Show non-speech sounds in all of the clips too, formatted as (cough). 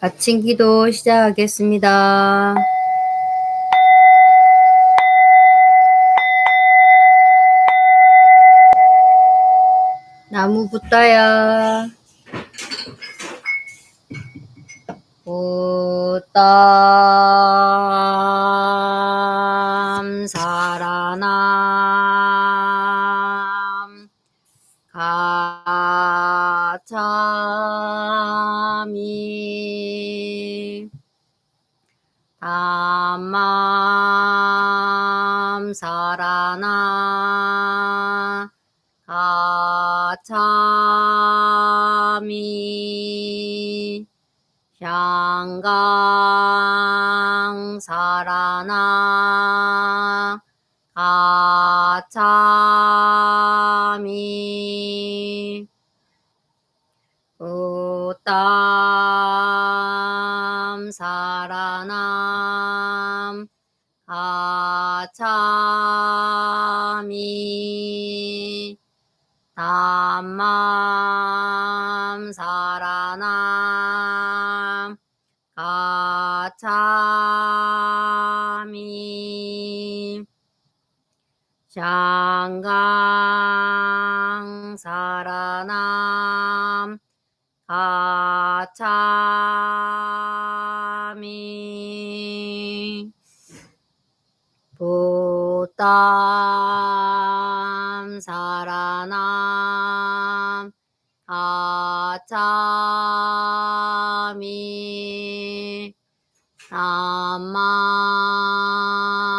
아침 기도 시작하겠습니다. 나무 붙다야. 붙담 살아 가참이 향강 살아나 가참이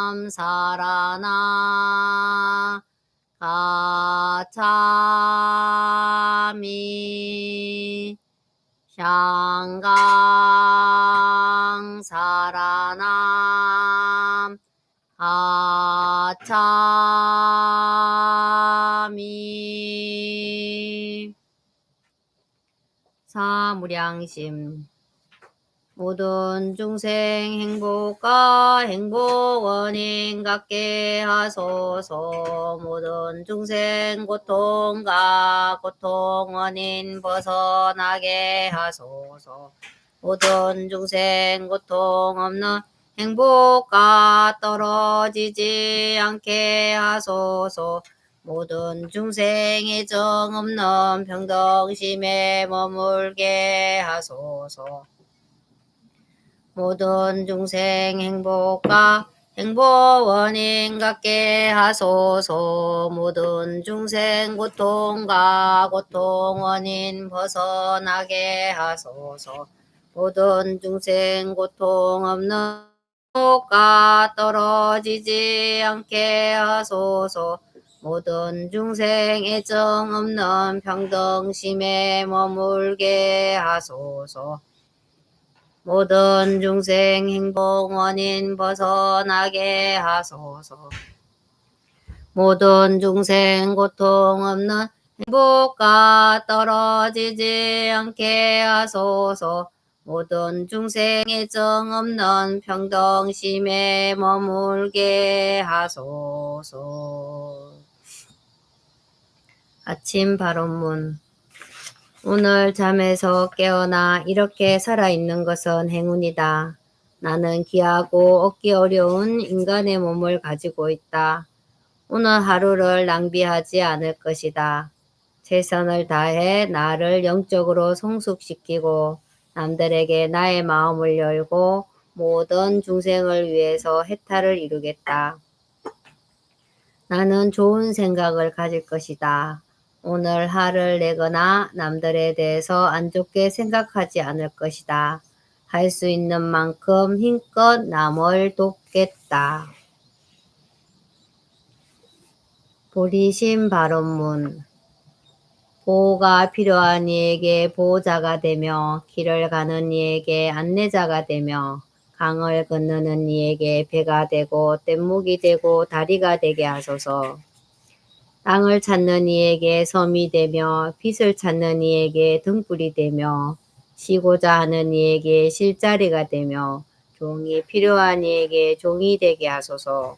남맘 살아나. 가참이 향강 살아남. 가참이 사무량심 모든 중생 행복과 행복 원인 갖게 하소서. 모든 중생 고통과 고통 원인 벗어나게 하소서. 모든 중생 고통 없는 행복과 떨어지지 않게 하소서. 모든 중생의 정 없는 평등심에 머물게 하소서 모든 중생 행복과 행복 원인 갖게 하소서. 모든 중생 고통과 고통 원인 벗어나게 하소서. 모든 중생 고통 없는 행복과 떨어지지 않게 하소서. 모든 중생 애정 없는 평등심에 머물게 하소서 모든 중생 행복 원인 벗어나게 하소서. 모든 중생 고통 없는 행복과 떨어지지 않게 하소서. 모든 중생의 정 없는 평등심에 머물게 하소서. 아침 발언문 오늘 잠에서 깨어나 이렇게 살아있는 것은 행운이다. 나는 귀하고 얻기 어려운 인간의 몸을 가지고 있다. 오늘 하루를 낭비하지 않을 것이다. 최선을 다해 나를 영적으로 성숙시키고 남들에게 나의 마음을 열고 모든 중생을 위해서 해탈을 이루겠다. 나는 좋은 생각을 가질 것이다. 오늘 화를 내거나 남들에 대해서 안 좋게 생각하지 않을 것이다. 할 수 있는 만큼 힘껏 남을 돕겠다. 보리심 발언문 보호가 필요한 이에게 보호자가 되며 길을 가는 이에게 안내자가 되며 강을 건너는 이에게 배가 되고 뗏목이 되고 다리가 되게 하소서. 땅을 찾는 이에게 섬이 되며 빛을 찾는 이에게 등불이 되며 쉬고자 하는 이에게 실자리가 되며 종이 필요한 이에게 종이 되게 하소서.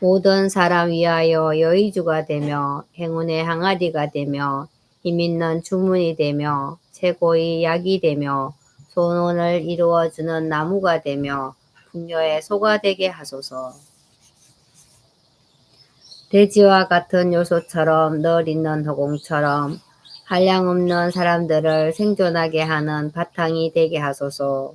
모든 사람 위하여 여의주가 되며 행운의 항아리가 되며 힘 있는 주문이 되며 최고의 약이 되며 소원을 이루어주는 나무가 되며 풍요의 소가 되게 하소서. 돼지와 같은 요소처럼 널 있는 허공처럼 한량 없는 사람들을 생존하게 하는 바탕이 되게 하소서.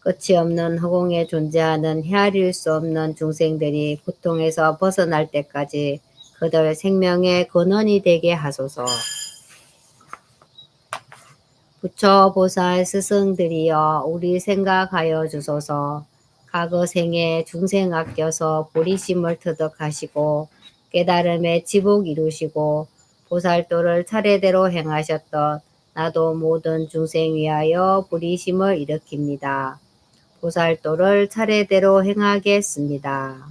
끝이 없는 허공에 존재하는 헤아릴 수 없는 중생들이 고통에서 벗어날 때까지 그들 생명의 근원이 되게 하소서. 부처 보살 스승들이여 우리 생각하여 주소서. 과거 생에 중생 아껴서 보리심을 터득하시고 깨달음의 지복 이루시고 보살도를 차례대로 행하셨던 나도 모든 중생 위하여 보리심을 일으킵니다. 보살도를 차례대로 행하겠습니다.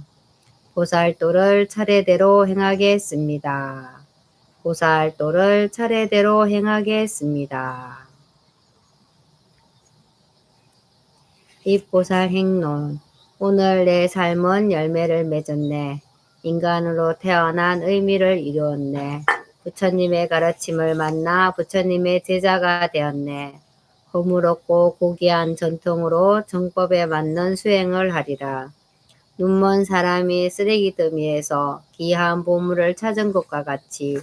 보살도를 차례대로 행하겠습니다. 보살도를 차례대로 행하겠습니다. 입보살 행론 오늘 내 삶은 열매를 맺었네. 인간으로 태어난 의미를 이루었네. 부처님의 가르침을 만나 부처님의 제자가 되었네. 허물없고 고귀한 전통으로 정법에 맞는 수행을 하리라. 눈먼 사람이 쓰레기 더미에서 귀한 보물을 찾은 것과 같이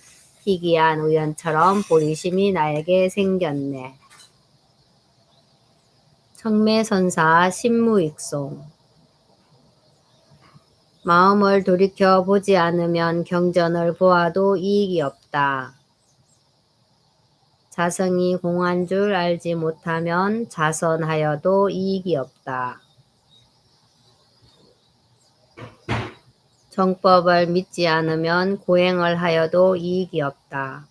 희귀한 우연처럼 보리심이 나에게 생겼네. 청매선사 신무익송 마음을 돌이켜 보지 않으면 경전을 보아도 이익이 없다. 자성이 공한 줄 알지 못하면 자선하여도 이익이 없다. 정법을 믿지 않으면 고행을 하여도 이익이 없다.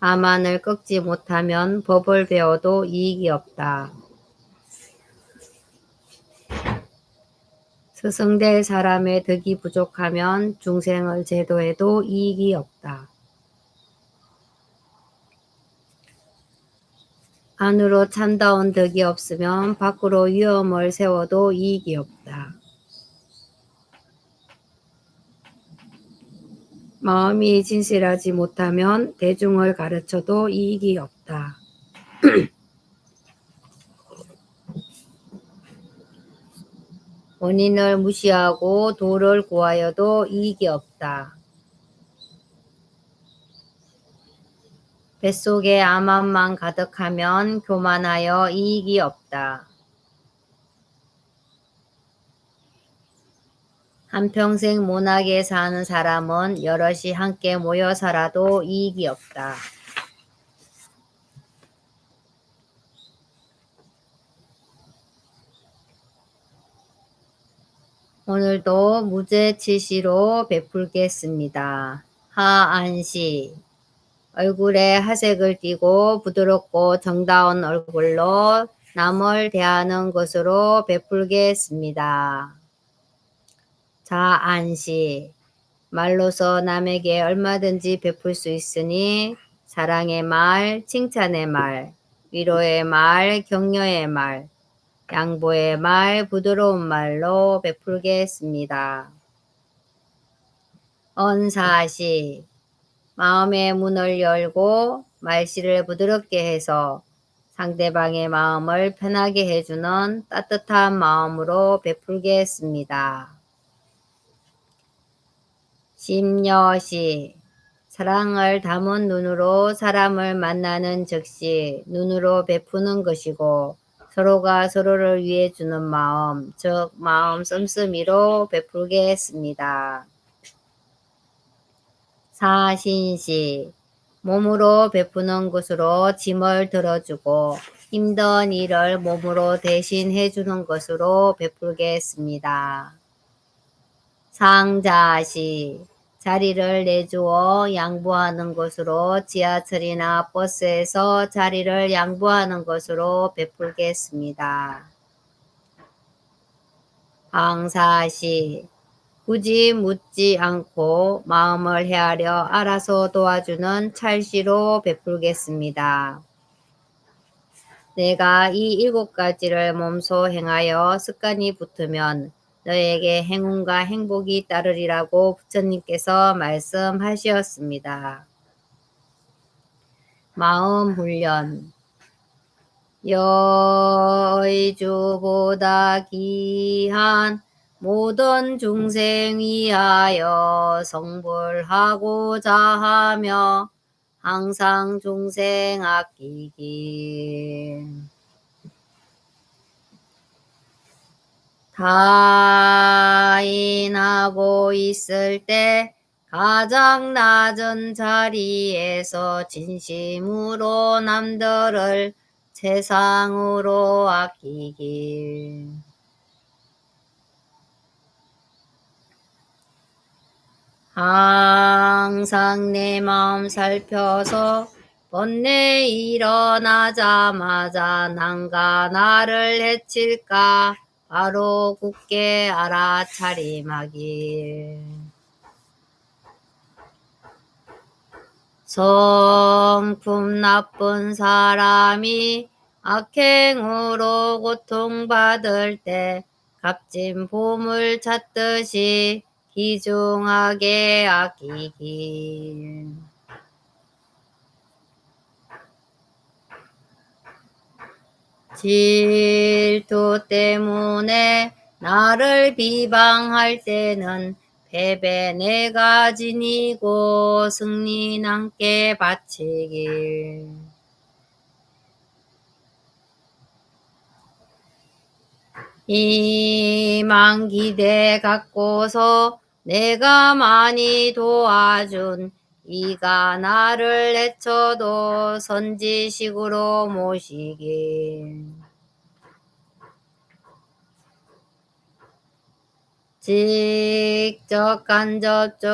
아만을 꺾지 못하면 법을 배워도 이익이 없다. 스승될 사람의 덕이 부족하면 중생을 제도해도 이익이 없다. 안으로 참다운 덕이 없으면 밖으로 위험을 세워도 이익이 없다. 마음이 진실하지 못하면 대중을 가르쳐도 이익이 없다. (clears throat) 원인을 무시하고 도를 구하여도 이익이 없다. 뱃속에 암암만 가득하면 교만하여 이익이 없다. 한평생 모나게 사는 사람은 여럿이 함께 모여 살아도 이익이 없다. 오늘도 무죄치시로 베풀겠습니다. 하안시 얼굴에 하색을 띠고 부드럽고 정다운 얼굴로 남을 대하는 것으로 베풀겠습니다. 자안시 말로서 남에게 얼마든지 베풀 수 있으니 사랑의 말, 칭찬의 말, 위로의 말, 격려의 말, 양보의 말, 부드러운 말로 베풀겠습니다. 언사시 마음의 문을 열고 말씨를 부드럽게 해서 상대방의 마음을 편하게 해주는 따뜻한 마음으로 베풀겠습니다. 심여시 사랑을 담은 눈으로 사람을 만나는 즉시 눈으로 베푸는 것이고 서로가 서로를 위해 주는 마음, 즉 마음 씀씀이로 베풀겠습니다. 사신시 몸으로 베푸는 것으로 짐을 들어주고 힘든 일을 몸으로 대신해 주는 것으로 베풀겠습니다. 상자시 자리를 내주어 양보하는 것으로 지하철이나 버스에서 자리를 양보하는 것으로 베풀겠습니다. 방사시 굳이 묻지 않고 마음을 헤아려 알아서 도와주는 찰시로 베풀겠습니다. 내가 이 일곱 가지를 몸소 행하여 습관이 붙으면 너에게 행운과 행복이 따르리라고 부처님께서 말씀하셨습니다. 마음 훈련 여의주보다 귀한 모든 중생 위하여 성불하고자 하며 항상 중생 아끼기 타인하고 있을 때 가장 낮은 자리에서 진심으로 남들을 세상으로 아끼길. 항상 내 마음 살펴서 번뇌 일어나자마자 난가 나를 해칠까 바로 굳게 알아차림하길. 성품 나쁜 사람이 악행으로 고통받을 때 값진 보물 찾듯이 귀중하게 아끼길. 질투 때문에 나를 비방할 때는 패배 내가 지니고 승리 남게 바치길. 희망 기대 갖고서 내가 많이 도와준 이가 나를 해쳐도 선지식으로 모시길. 직접 간접적으로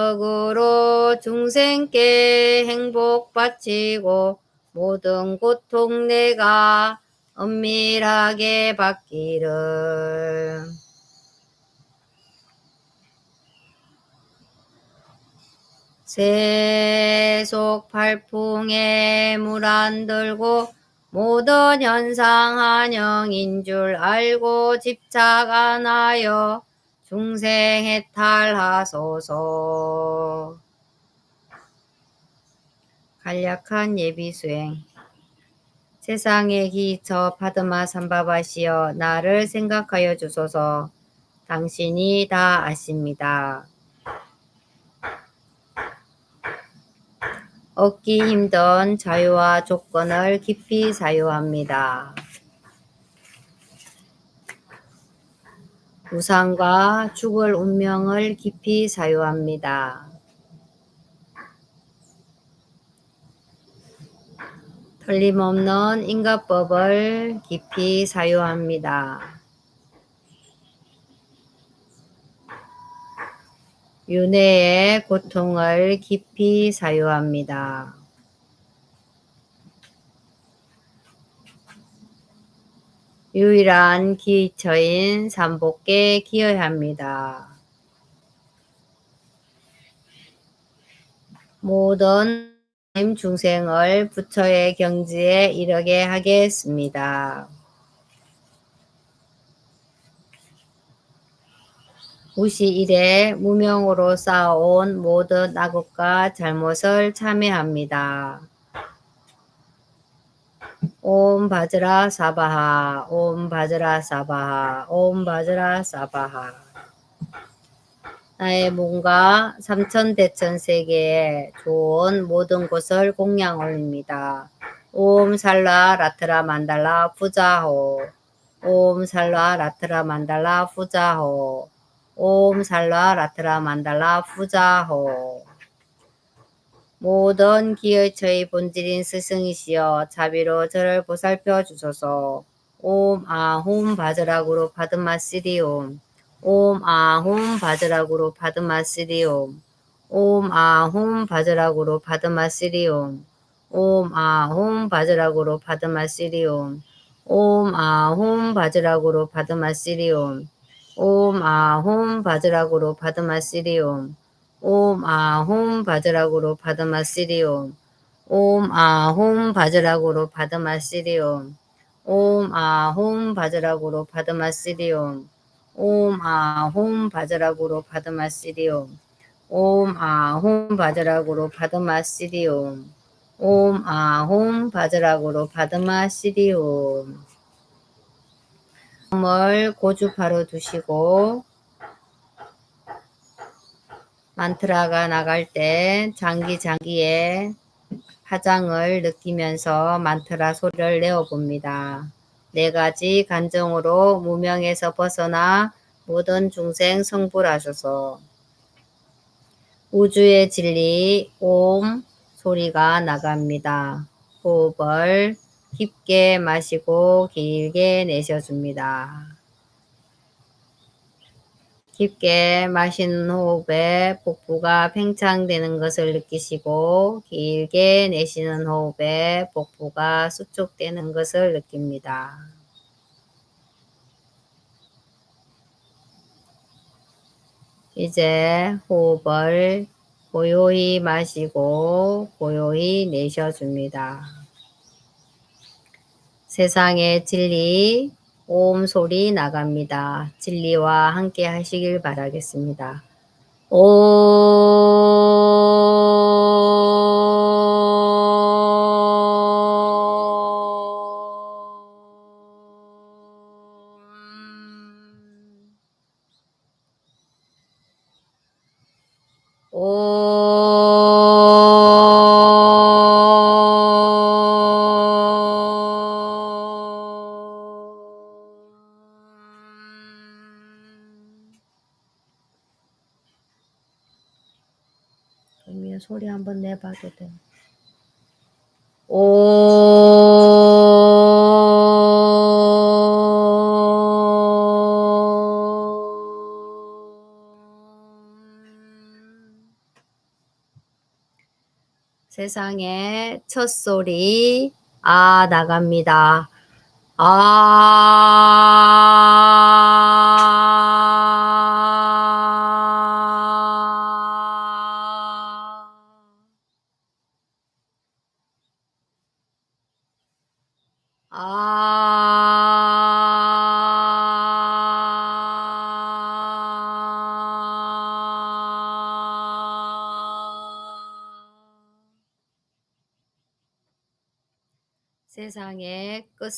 중생께 행복 바치고 모든 고통 내가 은밀하게 받기를. 세속 팔풍에 물안 들고 모든 현상 한영인 줄 알고 집착 안 하여 중생 해탈하소서. 간략한 예비 수행. 세상에 기처 파드마 삼바바시여 나를 생각하여 주소서. 당신이 다 아십니다. 얻기 힘든 자유와 조건을 깊이 사유합니다. 우상과 죽을 운명을 깊이 사유합니다. 틀림없는 인과법을 깊이 사유합니다. 윤회의 고통을 깊이 사유합니다. 유일한 기처인 삼복에 기여합니다. 모든 중생을 부처의 경지에 이르게 하겠습니다. 무시 이래 무명으로 쌓아온 모든 악업과 잘못을 참회합니다. 옴 바즈라 사바하 옴 바즈라 사바하 옴 바즈라 사바하 나의 몸과 삼천대천 세계에 좋은 모든 곳을 공양 올립니다. 옴 살라 라트라 만달라 푸자호 옴 살라 라트라 만달라 푸자호 옴 살라 라트라 만달라 푸자호. 모든 기의처의 본질인 스승이시여 자비로 저를 보살펴 주소서. 옴 아홈 바즈락으로 파드마시리옴. 옴 아홈 바즈락으로 파드마시리옴. 옴 아홈 바즈락으로 파드마시리옴. 옴 아홈 바즈락으로 파드마시리옴. 옴 아홈 바즈락으로 파드마시리옴 옴 아홈 바즈락으로 바드마시리옴. 옴 아홈 바즈락으로 바드마시리옴. 옴 아홈 바즈락으로 바드마시리옴. 옴 아홈 바즈락으로 바드마시리옴. 옴 아홈 바자락으로 파드마시리옴. 옴 아홈 바자락으로 파드마시리옴. 옴 아홈 바자락으로 파드마시리옴 을 고주파로 두시고 만트라가 나갈 때 장기 장기에 파장을 느끼면서 만트라 소리를 내어 봅니다. 네 가지 간정으로 무명에서 벗어나 모든 중생 성불하소서. 우주의 진리 옴 소리가 나갑니다. 호흡을 깊게 마시고 길게 내셔줍니다. 깊게 마시는 호흡에 복부가 팽창되는 것을 느끼시고 길게 내쉬는 호흡에 복부가 수축되는 것을 느낍니다. 이제 호흡을 고요히 마시고 고요히 내셔줍니다. 세상의 진리 옴 소리 나갑니다. 진리와 함께 하시길 바라겠습니다. 그 소리 한번 내봐도 돼. 오 세상의 첫 소리 아 나갑니다. 아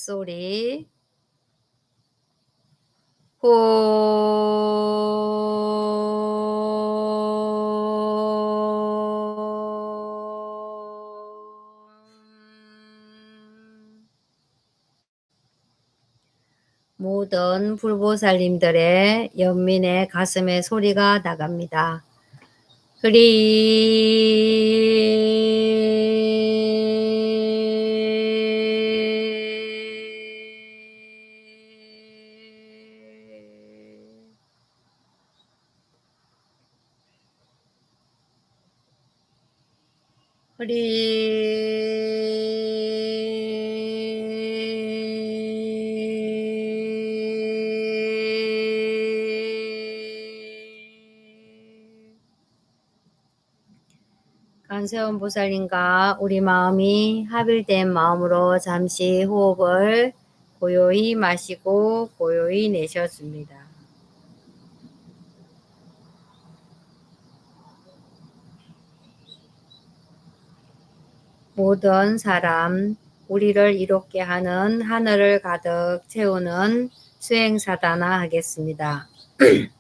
끝소리. 호. 모든 불보살님들의 연민의 가슴에 소리가 나갑니다. 흐리 세원 보살님과 우리 마음이 합일된 마음으로 잠시 호흡을 고요히 마시고 고요히 내셔줍니다. 모든 사람, 우리를 이롭게 하는 하늘을 가득 채우는 수행사다나 하겠습니다. (clears throat)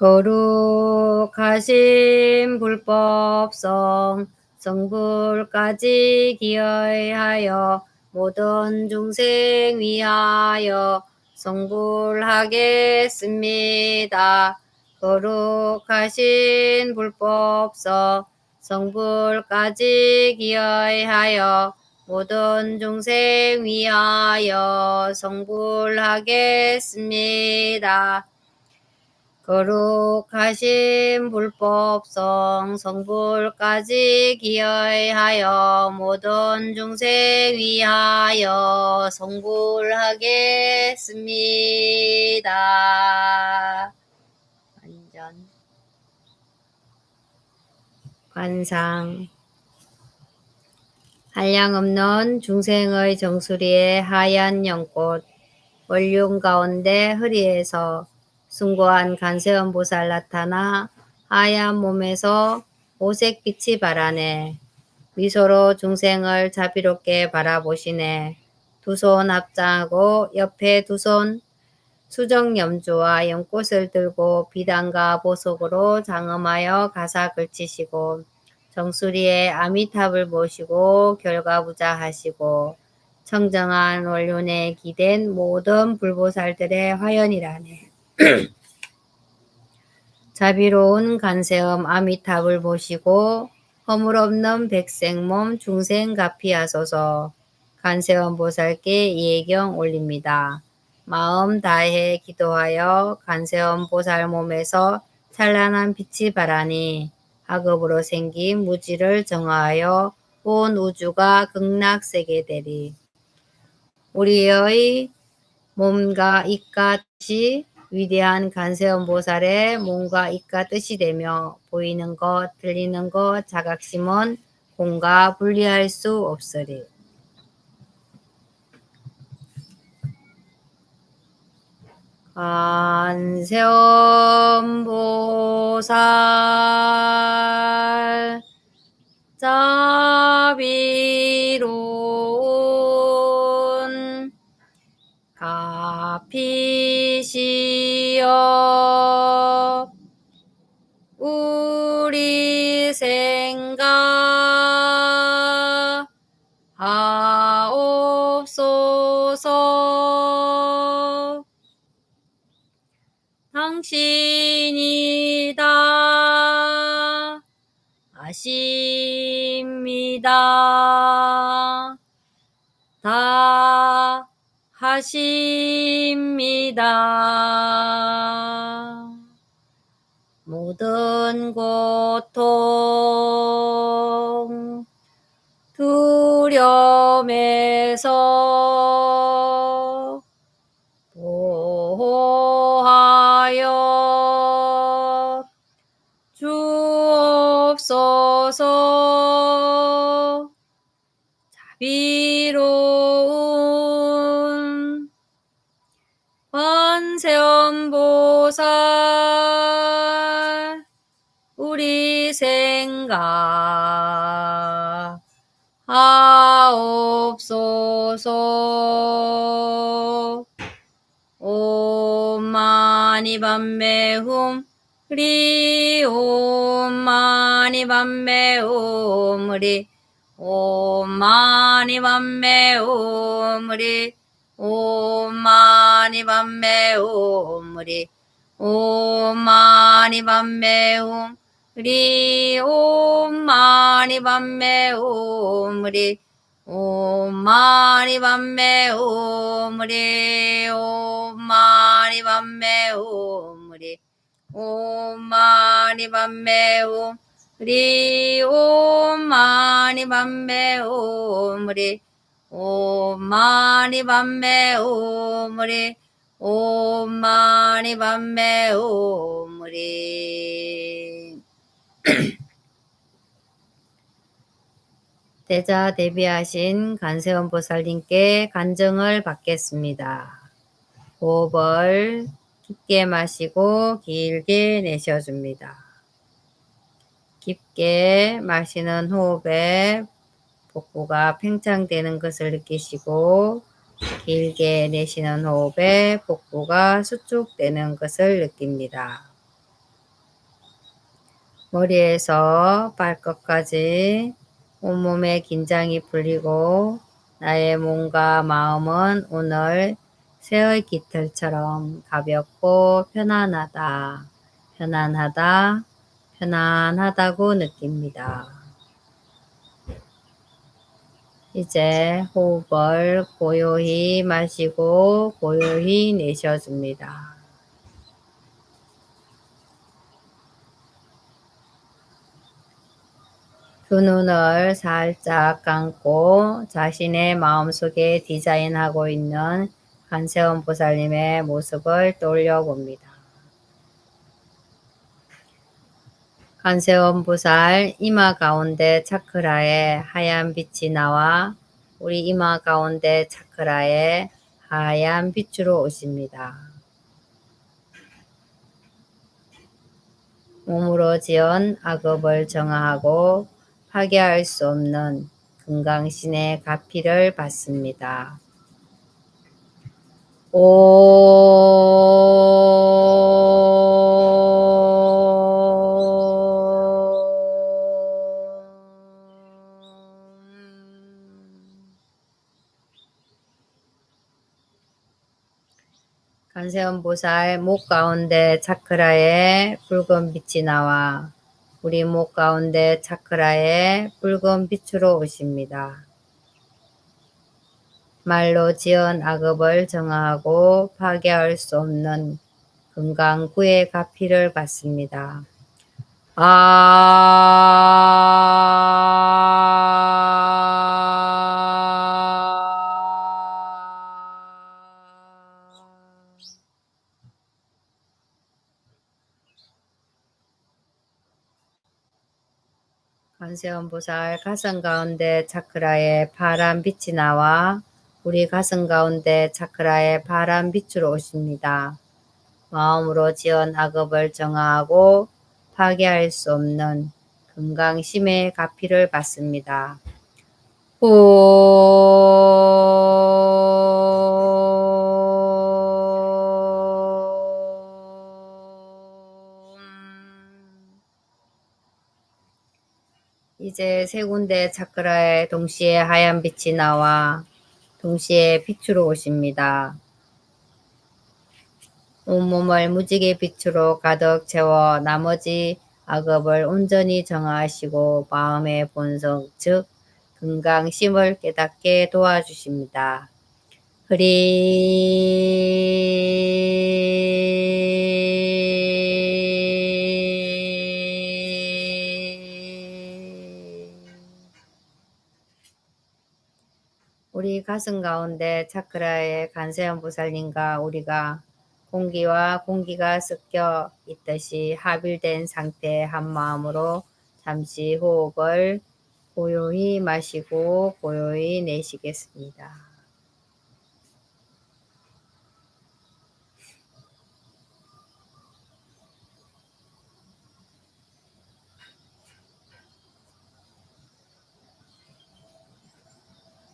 거룩하신 불법성 성불까지 기여하여 모든 중생 위하여 성불하겠습니다. 거룩하신 불법성 성불까지 기여하여 모든 중생 위하여 성불하겠습니다. 거룩하신 불법성 성불까지 기여하여 모든 중생 위하여 성불하겠습니다. 완전 관상 한량없는 중생의 정수리에 하얀 연꽃 원륜 가운데 허리에서 숭고한 간세음 보살 나타나 하얀 몸에서 오색 빛이 바라네. 미소로 중생을 자비롭게 바라보시네. 두 손 합장하고 옆에 두 손 수정 염주와 연꽃을 들고 비단과 보석으로 장엄하여 가사 걸치시고 정수리에 아미탑을 모시고 결과부자 하시고 청정한 원륜에 기댄 모든 불보살들의 화연이라네. (clears throat) 자비로운 간세음 아미탑을 보시고 허물없는 백생 몸 중생 가피하소서 간세음 보살께 예경 올립니다. 마음 다해 기도하여 간세음 보살 몸에서 찬란한 빛이 바라니 학업으로 생긴 무지를 정화하여 온 우주가 극락세계 되리. 우리의 몸과 입과 뜻이 위대한 간세음 보살의 몸과 입과 뜻이 되며 보이는 것, 들리는 것, 자각심은 공과 분리할 수 없으리. 간세음 보살 자비로 피시여 우리 생각 하옵소서. 당신이다. 아십니다. 다 하십니다. 모든 고통 두려움에서 생각하옵소서. 오마니 밤매움 우리 오마니 밤매움 우리 오마니 밤매움 우리 오마니 밤매움 우리 오마니 밤매움. ह्री ॐ माणिवम्ये ॐ रे ॐ माणिवम्ये ॐ रे ॐ माणिवम्ये ॐ रे ॐ माणिवम्ये ॐ ह्री ॐ माणिवम्ये ॐ रे ॐ माणिवम्ये ॐ रे ॐ माणिवम्ये ॐ रे (clears throat) 대자 대비하신 간세원 보살님께 간증을 받겠습니다. 호흡을 깊게 마시고 길게 내쉬어줍니다. 깊게 마시는 호흡에 복부가 팽창되는 것을 느끼시고 길게 내쉬는 호흡에 복부가 수축되는 것을 느낍니다. 머리에서 발끝까지 온몸의 긴장이 풀리고 나의 몸과 마음은 오늘 새의 깃털처럼 가볍고 편안하다, 편안하다, 편안하다고 느낍니다. 이제 호흡을 고요히 마시고 고요히 내쉬어줍니다. 두 눈을 살짝 감고 자신의 마음속에 디자인하고 있는 간세원 보살님의 모습을 떠올려 봅니다. 간세원 보살 이마 가운데 차크라에 하얀 빛이 나와 우리 이마 가운데 차크라에 하얀 빛으로 오십니다. 몸으로 지은 악업을 정화하고 파괴할 수 없는 금강신의 가피를 받습니다. 간세음 보살 목 가운데 차크라에 붉은 빛이 나와 우리 목 가운데 차크라에 붉은 빛으로 오십니다. 말로 지은 악업을 정화하고 파괴할 수 없는 금강구의 가피를 받습니다. 아 관세음보살 가슴 가운데 차크라에 파란 빛이 나와 우리 가슴 가운데 차크라에 파란 빛으로 오십니다. 마음으로 지은 악업을 정화하고 파괴할 수 없는 금강심의 가피를 받습니다. 이제 세 군데 차크라에 동시에 하얀 빛이 나와 동시에 빛으로 오십니다. 온몸을 무지개 빛으로 가득 채워 나머지 악업을 온전히 정화하시고 마음의 본성, 즉 금강심을 깨닫게 도와주십니다. 흐리 가슴 가운데 차크라의 간세음 보살님과 우리가 공기와 공기가 섞여 있듯이 합일된 상태의 한 마음으로 잠시 호흡을 고요히 마시고 고요히 내쉬겠습니다.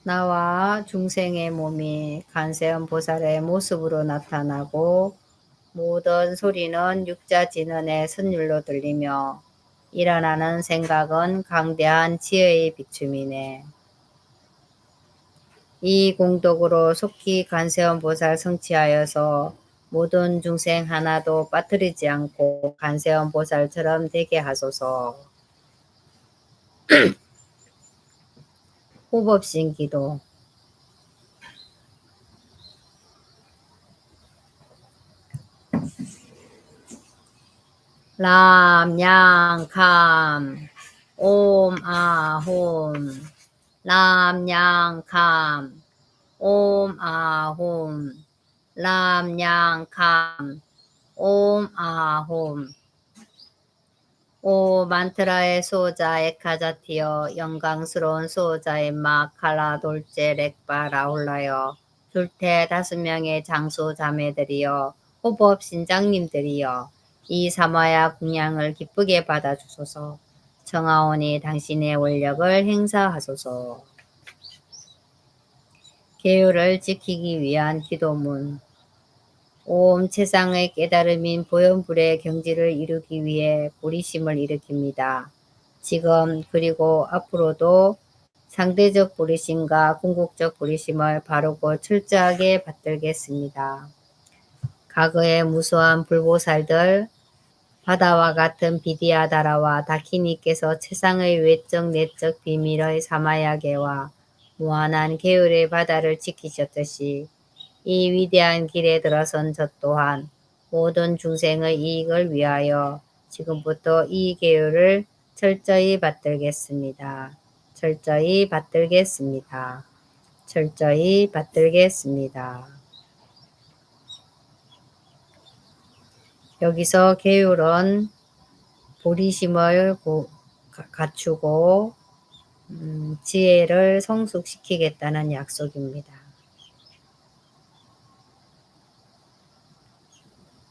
나와 중생의 몸이 간세음 보살의 모습으로 나타나고 모든 소리는 육자진언의 선율로 들리며 일어나는 생각은 강대한 지혜의 비춤이네. 이 공덕으로 속히 간세음 보살 성취하여서 모든 중생 하나도 빠뜨리지 않고 간세음 보살처럼 되게 하소서. (clears throat) 호법신 기도 람, 양, 감, 옴, 아, 홈. 람, 양, 감, 옴, 아, 홈. 람, 양, 감, 옴, 아, 홈. 오 만트라의 소자 에카자티여 영광스러운 소자의 마 칼라 돌제 렉바 라올라여. 둘태 다섯 명의 장소 자매들이여 호법 신장님들이여. 이 사마야 궁양을 기쁘게 받아주소서. 정하오니 당신의 원력을 행사하소서. 계율을 지키기 위한 기도문 온 세상의 깨달음인 보현불의 경지를 이루기 위해 보리심을 일으킵니다. 지금 그리고 앞으로도 상대적 보리심과 궁극적 보리심을 바르고 철저하게 받들겠습니다. 과거의 무수한 불보살들, 바다와 같은 비디아다라와 다키니께서 세상의 외적 내적 비밀의 사마야계와 무한한 계율의 바다를 지키셨듯이 이 위대한 길에 들어선 저 또한 모든 중생의 이익을 위하여 지금부터 이 계율을 철저히 받들겠습니다. 철저히 받들겠습니다. 철저히 받들겠습니다. 여기서 계율은 보리심을 갖추고 음, 지혜를 성숙시키겠다는 약속입니다.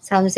삼세